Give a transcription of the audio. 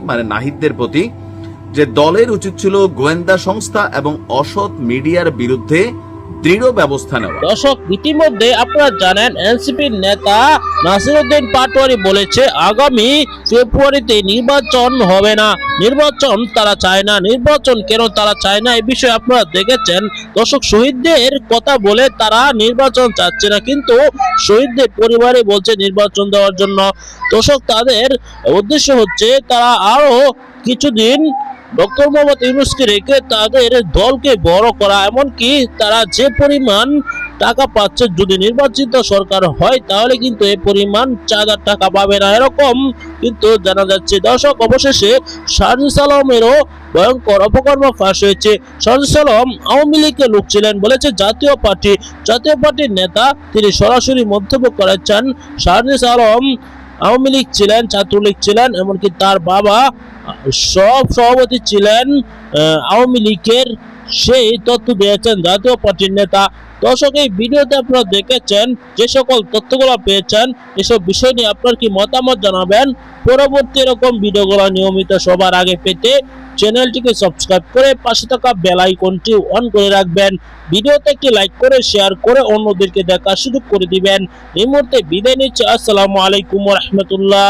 মানে নাহিদদের প্রতি যে দলের উচিত ছিল গোয়েন্দা সংস্থা এবং অসৎ মিডিয়ার বিরুদ্ধে দৃঢ় ব্যবস্থা নেওয়া। দর্শক, ইতিমধ্যে আপনারা জানেন, এনসিপির নেতা নাসিরুদ্দিন পাটোয়ারি বলেছে, আগামী ফেব্রুয়ারিতে নির্বাচন হবে না। নির্বাচন তারা চায় না। নির্বাচন কেন তারা চায় না? এই বিষয়ে আপনারা দেখেছেন। দর্শক, শহীদদের কথা বলে তারা নির্বাচন চাচ্ছে না, কিন্তু শহীদদের পরিবারে বলছে নির্বাচন দেওয়ার জন্য। দর্শক, তাদের উদ্দেশ্য হচ্ছে তারা আরও কিছুদিন ডক্টর মোহাম্মদ ইউনুসকে রেখে তাদের দলকে বড় করা, এমনকি তারা যে পরিমাণ টাকা পাচ্ছে যদি নির্বাচিত সরকার হয়, তাহলে কিন্তু এই পরিমাণ চাঁদার টাকা পাবে না। এরকম কিন্তু জানা যাচ্ছে, দর্শক, অবশেষে শারজুস আলমেরও ভয়ঙ্কর অপকর্ম ফাঁস হয়েছে। শারজুস আলম আওয়ামী লীগের লোক ছিলেন বলেছে, জাতীয় পার্টি, জাতীয় পার্টির নেতা তিনি সরাসরি মন্তব্য করেছেন। শারজুস আলম আওয়ামী লীগ ছিলেন, ছাত্রলীগ ছিলেন, এমনকি তার বাবা, সব সভাপতি ছিলেন আওয়ামী লীগের সেই তথ্য দিয়েছেন জাতীয় পার্টির নেতা। দর্শক, এই ভিডিওতে আপনারা দেখেছেন যে সকল তথ্যগুলো পেয়েছেন, এসব বিষয় নিয়ে আপনার কি মতামত জানাবেন? পরবর্তী এরকম ভিডিওগুলো নিয়মিত সবার আগে পেতে চ্যানেলটিকে সাবস্ক্রাইব করে পাশে থাকা বেল আইকনটি অন করে রাখবেন। ভিডিওতে একটি লাইক করে, শেয়ার করে অন্যদেরকে দেখা সুযোগ করে দিবেন। এই মুহূর্তে বিদায় নিচ্ছে। আসসালামু আলাইকুম রহমতুল্লাহ।